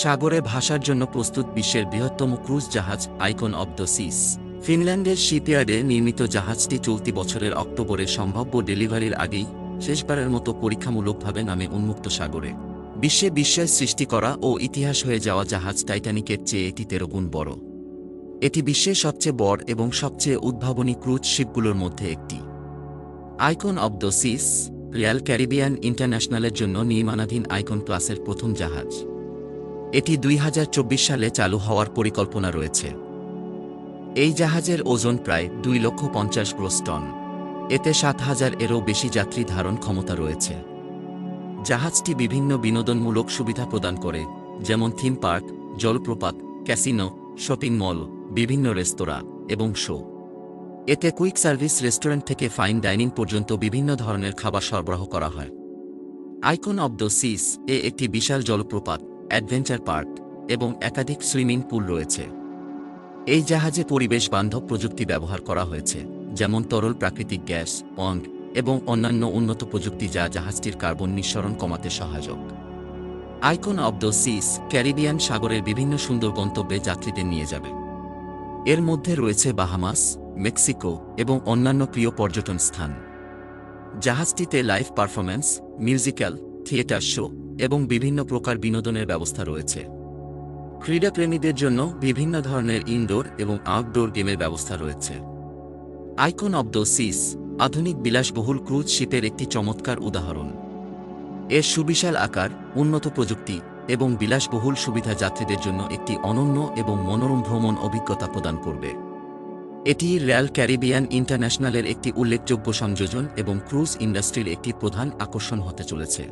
সাগরে ভাসার জন্য প্রস্তুত বিশ্বের বৃহত্তম ক্রুজ জাহাজ আইকন অব দ্য সিস। ফিনল্যান্ডের শিপইয়ার্ডে নির্মিত জাহাজটি চলতি বছরের অক্টোবরে সম্ভাব্য ডেলিভারির আগেই শেষবারের মতো পরীক্ষামূলকভাবে নামে উন্মুক্ত সাগরে। বিশ্বে বিস্ময় সৃষ্টি করা ও ইতিহাস হয়ে যাওয়া জাহাজ টাইটানিকের চেয়ে এটি তেরো গুণ বড়। এটি বিশ্বের সবচেয়ে বড় এবং সবচেয়ে উদ্ভাবনী ক্রুজ শিপগুলোর মধ্যে একটি। Icon of the Seas, Royal Caribbean ইন্টারন্যাশনালের জন্য নির্মাণাধীন আইকন ক্লাসের প্রথম জাহাজ। এটি দুই হাজার চব্বিশ সালে চালু হওয়ার পরিকল্পনা রয়েছে। এই জাহাজের ওজন প্রায় দুই লক্ষ পঞ্চাশ গ্রোস টন। এতে সাত হাজার এরও বেশি যাত্রী ধারণ ক্ষমতা রয়েছে। জাহাজটি বিভিন্ন বিনোদনমূলক সুবিধা প্রদান করে, যেমন থিম পার্ক, জলপ্রপাত, ক্যাসিনো, শপিং মল, বিভিন্ন রেস্তোরাঁ এবং শো। এতে কুইক সার্ভিস রেস্টুরেন্ট থেকে ফাইন ডাইনিং পর্যন্ত বিভিন্ন ধরনের খাবার সরবরাহ করা হয়। আইকন অব দ্য সিস এ একটি বিশাল জলপ্রপাত। অ্যাডভেঞ্চার পার্ক এবং একাধিক সুইমিং পুল রয়েছে। এই জাহাজে পরিবেশ বান্ধব প্রযুক্তি ব্যবহার করা হয়েছে, যেমন তরল প্রাকৃতিক গ্যাস পন্ড এবং অন্যান্য উন্নত প্রযুক্তি যা জাহাজটির কার্বন নিঃসরণ কমাতে সহায়ক। Icon of the Seas Caribbean সাগরের বিভিন্ন সুন্দর গন্তব্যে যাত্রীদের নিয়ে যাবে। এর মধ্যে রয়েছে বাহামাস, মেক্সিকো এবং অন্যান্য প্রিয় পর্যটন স্থান। জাহাজটিতে live performance musical theatre show এবং বিভিন্ন প্রকার বিনোদনের ব্যবস্থা রয়েছে। ক্রীড়াপ্রেমীদের জন্য বিভিন্ন ধরনের ইনডোর এবং আউটডোর গেমের ব্যবস্থা রয়েছে। আইকন অব দ্য সিস আধুনিক বিলাসবহুল ক্রুজ শিপের একটি চমৎকার উদাহরণ। এর সুবিশাল আকার, উন্নত প্রযুক্তি এবং বিলাসবহুল সুবিধা যাত্রীদের জন্য একটি অনন্য এবং মনোরম ভ্রমণ অভিজ্ঞতা প্রদান করবে। এটি রয়্যাল ক্যারিবিয়ান ইন্টারন্যাশনালের একটি উল্লেখযোগ্য সংযোজন এবং ক্রুজ ইন্ডাস্ট্রির একটি প্রধান আকর্ষণ হতে চলেছে।